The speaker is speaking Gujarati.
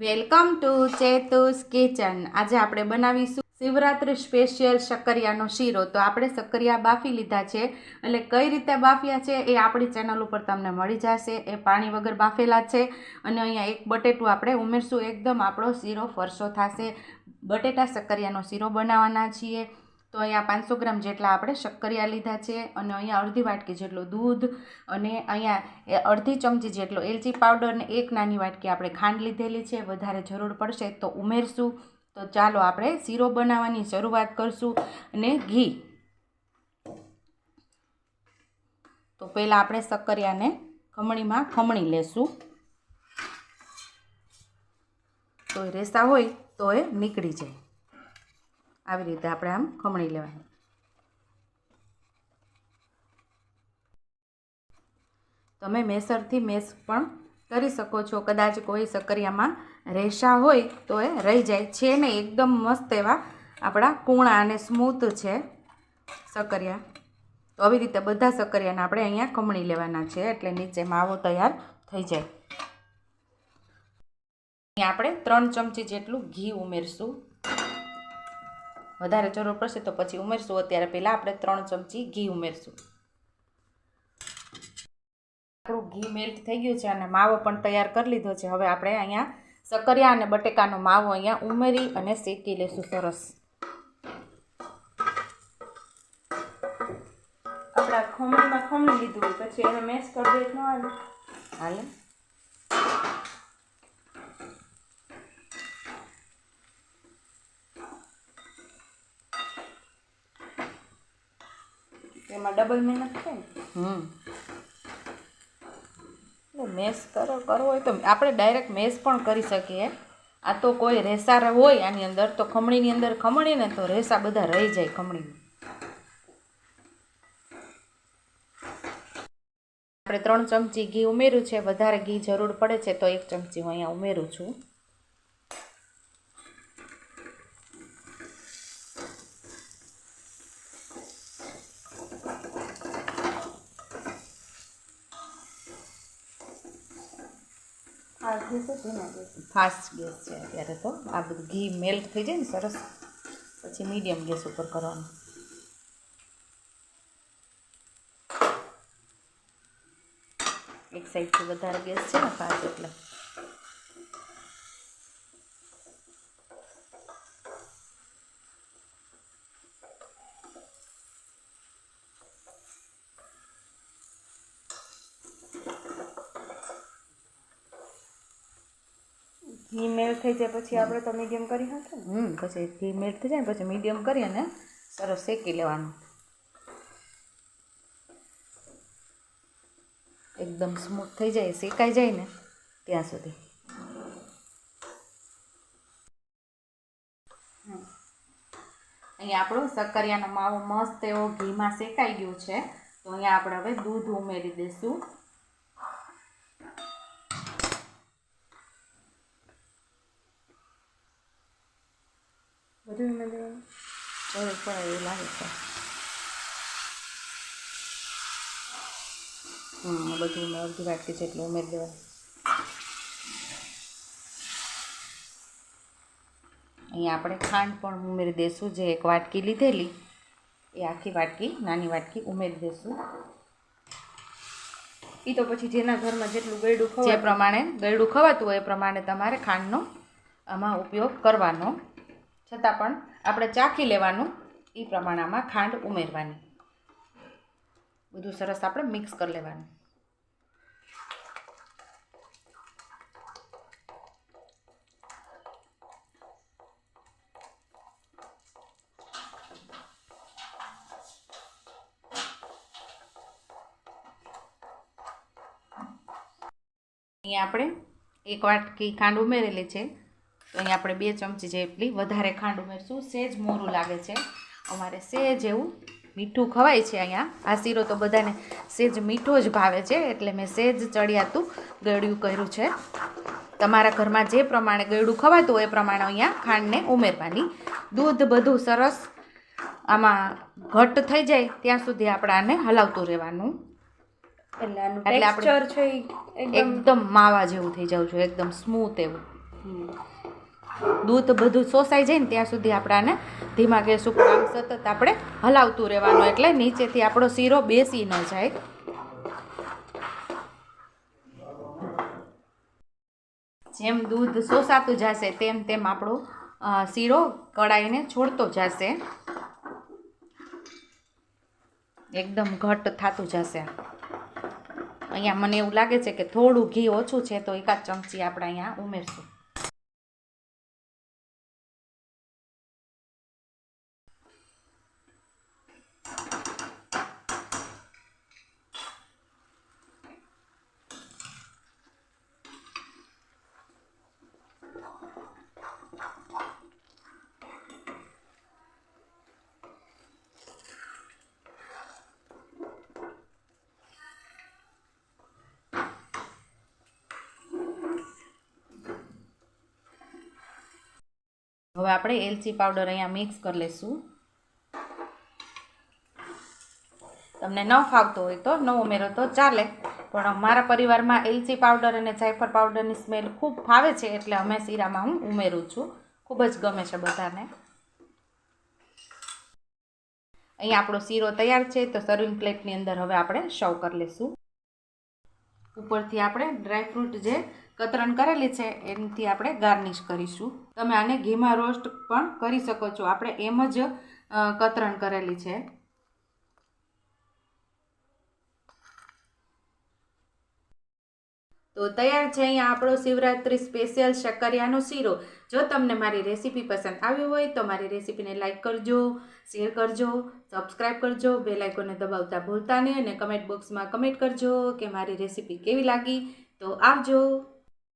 Welcome to ચેતુસ kitchen. આજે આપણે બનાવીશું શિવરાત્રિ સ્પેશિયલ શક્કરિયાનો શીરો. તો આપણે શક્કરિયા બાફી લીધા છે. એટલે કઈ રીતે બાફ્યા છે એ આપણી ચેનલ ઉપર તમને મળી જશે. એ પાણી વગર બાફેલા છે. અને અહીંયા એક બટેટું આપણે ઉમેરશું. એકદમ આપણો શીરો ફરસો થશે. બટેટા શક્કરિયાનો શીરો બનાવવાના છીએ. તો અહીંયા પાંચસો ગ્રામ જેટલા આપણે શક્કરિયા લીધા છે અને અહીંયા અડધી વાટકી જેટલું દૂધ અને અહીંયા અડધી ચમચી જેટલો એલચી પાવડર ને એક નાની વાટકી આપણે ખાંડ લીધેલી છે. વધારે જરૂર પડશે તો ઉમેરશું. તો ચાલો આપણે શીરો બનાવવાની શરૂઆત કરશું અને ઘી. તો પહેલાં આપણે શક્કરિયાને ખમણીમાં ખમણી લેશું. તો રેસા હોય તો એ નીકળી જાય. આવી રીતે આપણે આમ ખમણી લેવાની. તમે મેસરથી મેસ પણ કરી શકો છો. કદાચ કોઈ સક્કરિયામાં રહેશા હોય તો એ રહી જાય. છે ને એકદમ મસ્ત એવા આપણા કૂણા અને સ્મૂથ છે સક્કરિયા તો આવી રીતે બધા સક્કરિયાને આપણે અહીંયા ખમણી લેવાના છે. એટલે નીચે માવો તૈયાર થઈ જાય. આપણે ત્રણ ચમચી જેટલું ઘી ઉમેરશું. વધારે જરૂર પડશે તો પછી ઉમેરશું. અત્યારે પહેલાં આપણે ત્રણ ચમચી ઘી ઉમેરશું. આપણું ઘી મેલ્ટ થઈ ગયું છે અને માવો પણ તૈયાર કરી લીધો છે. હવે આપણે અહીંયા સકરિયા અને બટેકાનો માવો અહીંયા ઉમેરી અને શેકી લેશું સરસ. આપણા ખમણીમાં ખમણી લીધું પછી એને મેશ કરી દે હાલે. એમાં ડબલ મહેનત થાય ને? હમ. એટલે મેસ કરો કરવો હોય તો આપણે ડાયરેક્ટ મેસ પણ કરી શકીએ. આ તો કોઈ રેસા હોય આની અંદર તો ખમણીની અંદર ખમણી ને તો રેસા બધા રહી જાય ખમણીમાં. આપણે ત્રણ ચમચી ઘી ઉમેર્યું છે વધારે ઘી જરૂર પડે છે તો એક ચમચી હું અહીંયા ઉમેરું છું આ ઘી તો ધીમા ગેસ ફાસ્ટ ગેસ છે અત્યારે તો. આ બધું ઘી મેલ્ટ થઈ જાય ને સરસ. પછી મીડિયમ ગેસ ઉપર કરવાનું. એક સાઈડથી વધારે ગેસ છે ને ફાસ્ટ એટલે. ઘી મેલ્ટ થઈ જાય પછી આપણે તો મીડિયમ કરી ને? હમ પછી ઘી મેલ્ટ થઈ જાય ને પછી મીડિયમ કરી અને સરસ શેકી લેવાનું. એકદમ સ્મૂથ થઈ જાય શેકાઈ જાય ને ત્યાં સુધી. અહીંયા આપણો શક્કરિયાનો માવો મસ્ત એવો ઘીમાં શેકાઈ ગયો છે. તો અહીંયા આપણે હવે દૂધ ઉમેરી દઈશું બધું એમાં દેવાનું જરૂર પડે એવું લાગે છે હમ બધું મેં અડધી વાટકી જેટલું ઉમેરી દેવાનું અહીંયા આપણે ખાંડ પણ ઉમેરી દઈશું જે એક વાટકી લીધેલી. એ આખી વાટકી નાની વાટકી ઉમેરી દઈશું એ તો પછી જેના ઘરમાં જેટલું ગળ્યું જે ખવાય. પ્રમાણે ગળ્યું ખવાતું હોય એ પ્રમાણે તમારે ખાંડનો આમાં ઉપયોગ કરવાનો. છતાં પણ આપણે ચાખી લેવાનું એ પ્રમાણમાં ખાંડ ઉમેરવાની. બધું સરસ આપણે મિક્સ કરી લેવાનું. અહીંયા આપણે એક વાટકી ખાંડ ઉમેરેલી છે. તો અહીંયા આપણે બે ચમચી જેટલી વધારે ખાંડ ઉમેરશું. સેજ મોરું લાગે છે. અમારે સેજ એવું મીઠું ખવાય છે અહીંયા. આ શીરો તો બધાને સેજ મીઠો જ ભાવે છે એટલે મેં સેજ ચડિયાતું ગળ્યું કર્યું છે. તમારા ઘરમાં જે પ્રમાણે ગળ્યું ખવાતું હોય એ પ્રમાણે અહીંયા ખાંડને ઉમેરવાની. દૂધ બધું સરસ આમાં ઘટ થઈ જાય ત્યાં સુધી આપણે આને હલાવતું રહેવાનું. એટલે આપણે- એકદમ માવા જેવું થઈ જવું જોઈએ એકદમ સ્મૂથ એવું. દૂધ બધું શોષાઈ જાય ને ત્યાં સુધી આપણાને ધીમા ગેસ ઉપર સતત આપણે હલાવતું રહેવાનું. એટલે નીચેથી આપણો શીરો બેસી ન જાય. જેમ દૂધ શોષાતું જશે, તેમ તેમ આપણો શીરો કડાઈને છોડતો જશે. એકદમ ઘટ થતું જશે. અહીંયા મને એવું લાગે છે કે થોડું ઘી ઓછું છે, તો એકાદ ચમચી આપણે અહીંયા ઉમેરશું. હવે આપણે એલચી પાવડર અહીંયા મિક્સ કરી લઈશું તમને ન ફાવતો હોય તો ન ઉમેરો તો ચાલે. પણ મારા પરિવારમાં એલચી પાવડર અને જાયફળ પાવડરની સ્મેલ ખૂબ ફાવે છે એટલે અમે શીરામાં હું ઉમેરું છું. ખૂબ જ ગમે છે બધાને. અહીંયા આપણો શીરો તૈયાર છે તો સર્વિંગ પ્લેટની અંદર હવે આપણે સર્વ કરી લઈશું ઉપરથી આપણે ડ્રાયફ્રૂટ જે કતરણ કરેલી છે એનાથી આપણે ગાર્નિશ કરીશું. તમે આને ઘીમાં રોસ્ટ પણ કરી શકો છો. આપણે એમ જ કતરણ કરેલી છે. તો તૈયાર છે અહીંયા આપણો શિવરાત્રિ સ્પેશિયલ શક્કરિયાનો શીરો. જો તમને મારી રેસીપી પસંદ આવી હોય તો મારી રેસીપીને લાઇક કરજો શેર કરજો સબસ્ક્રાઈબ કરજો બે લાઇકોને દબાવતા ભૂલતા નહીં અને કમેન્ટ બોક્સમાં કમેન્ટ કરજો કે મારી રેસીપી કેવી લાગી. તો આવજો.